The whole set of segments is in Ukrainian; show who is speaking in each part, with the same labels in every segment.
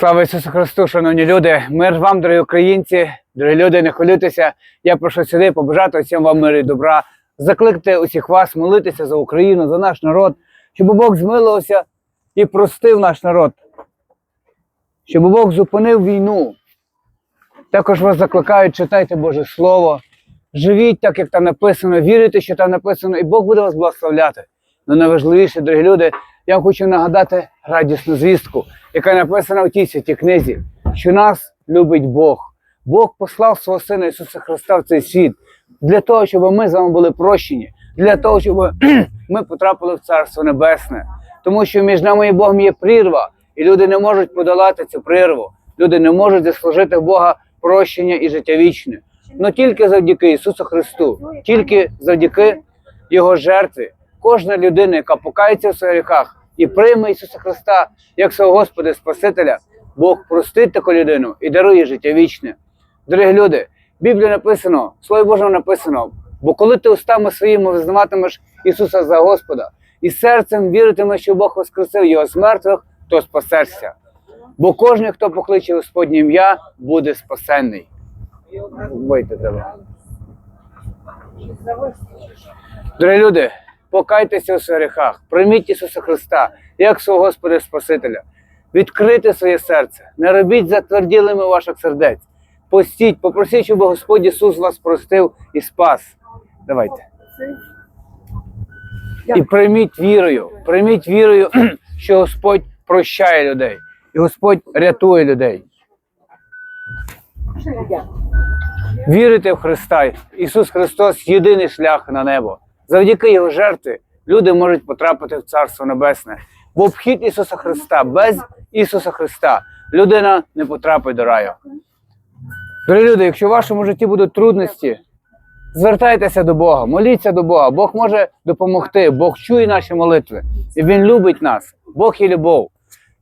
Speaker 1: Слава Ісусу Христу, шановні люди! Мир вам, дорогі українці, дорогі люди, не хвилюйтеся. Я прошу сюди побажати всім вам миру і добра, закликати усіх вас молитися за Україну, за наш народ, щоб Бог змилувався і простив наш народ, щоб Бог зупинив війну. Також вас закликають, читайте Боже Слово, живіть так, як там написано, вірите, що там написано, і Бог буде вас благословляти. Ну найважливіше, дорогі люди, я вам хочу нагадати радісну звістку, яка написана у тій святій книзі, що нас любить Бог. Бог послав свого Сина Ісуса Христа в цей світ для того, щоб ми з вами були прощені, для того, щоб ми потрапили в Царство Небесне. Тому що між нами і Богом є прірва, і люди не можуть подолати цю прірву. Люди не можуть заслужити Бога прощення і життя вічне. Но тільки завдяки Ісусу Христу, тільки завдяки Його жертві, кожна людина, яка покається в своїх гріхах і прийме Ісуса Христа як свого Господа Спасителя, Бог простить таку людину і дарує життя вічне. Дорогі люди, в Біблії написано, в Слові Божому написано, бо коли ти устами своїми визнаватимеш Ісуса за Господа і серцем віритимеш, що Бог воскресив Його з мертвих, то спасешся. Бо кожен, хто покличе Господнє ім'я, буде спасенний. Вийти треба. Дорогі люди, покайтеся у гріхах, прийміть Ісуса Христа як свого Господа Спасителя. Відкрийте своє серце, не робіть затверділими ваших сердець. Постіть, попросіть, щоб Господь Ісус вас простив і спас. Давайте. І прийміть вірою, прийміть вірою, що Господь прощає людей, і Господь рятує людей. Вірите в Христа. Ісус Христос єдиний шлях на небо. Завдяки Його жертві люди можуть потрапити в Царство Небесне. В обхід Ісуса Христа, без Ісуса Христа, людина не потрапить до раю. Дорогі люди, якщо в вашому житті будуть трудності, звертайтеся до Бога, моліться до Бога. Бог може допомогти, Бог чує наші молитви, і Він любить нас. Бог є любов.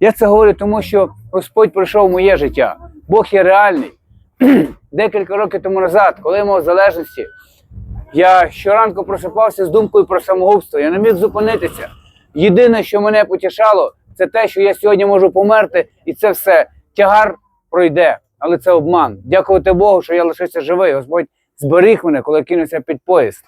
Speaker 1: Я це говорю, тому що Господь прийшов в моє життя. Бог є реальний. Декілька років тому назад, коли я мав залежності, я щоранку просипався з думкою про самогубство. Я не міг зупинитися. Єдине, що мене потішало, це те, що я сьогодні можу померти, і це все. Тягар пройде, але це обман. Дякувати Богу, що я лишився живий. Господь зберіг мене, коли кинувся під поїзд.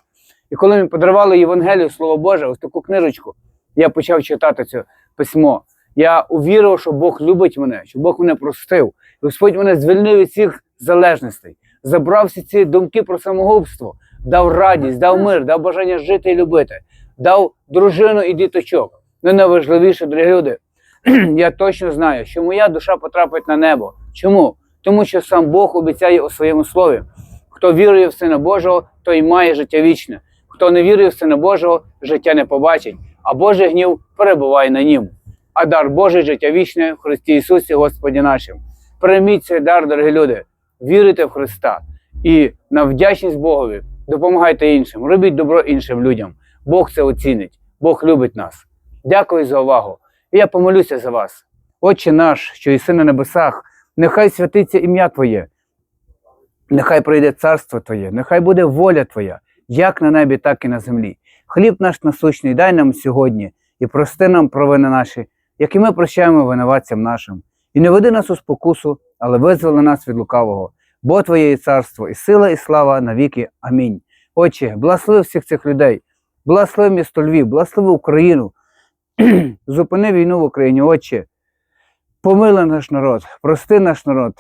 Speaker 1: І коли мені подарували Євангелію, Слово Боже, ось таку книжечку, я почав читати це письмо. Я увірив, що Бог любить мене, що Бог мене простив. Господь мене звільнив від всіх залежностей, забрав всі ці думки про самогубство, дав радість, дав мир, дав бажання жити і любити, дав дружину і діточок. Ну найважливіше, дорогі люди, я точно знаю, що моя душа потрапить на небо. Чому? Тому що сам Бог обіцяє у своєму слові. Хто вірує в Сина Божого, той має життя вічне. Хто не вірує в Сина Божого, життя не побачить, а Божий гнів перебуває на нім. А дар Божий життя вічне в Христі Ісусі, Господі нашим. Прийміть цей дар, дорогі люди, вірите в Христа і на вдячність Богові допомагайте іншим, робіть добро іншим людям. Бог це оцінить, Бог любить нас. Дякую за увагу. І я помолюся за вас. Отче наш, що єси на небесах, нехай святиться ім'я Твоє, нехай прийде царство Твоє, нехай буде воля Твоя, як на небі, так і на землі. Хліб наш насущний дай нам сьогодні і прости нам провини наші, як і ми прощаємо винуватцям нашим. І не веди нас у спокусу, але визволи нас від лукавого. Бо Твоє є царство, і сила, і слава навіки. Амінь. Отче, благослови всіх цих людей, благослови місто Львів, благослови Україну, зупини війну в Україні, Отче. Помили наш народ, прости наш народ,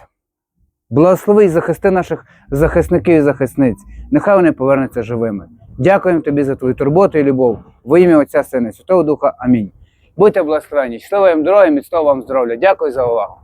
Speaker 1: благослови і захисти наших захисників і захисниць. Нехай вони повернуться живими. Дякуємо тобі за твою турботу і любов. Во ім'я Отця Сина і Святого Духа. Амінь. Будьте благословені. Щасливої вам дороги, міцного вам здоров'я. Дякую за увагу.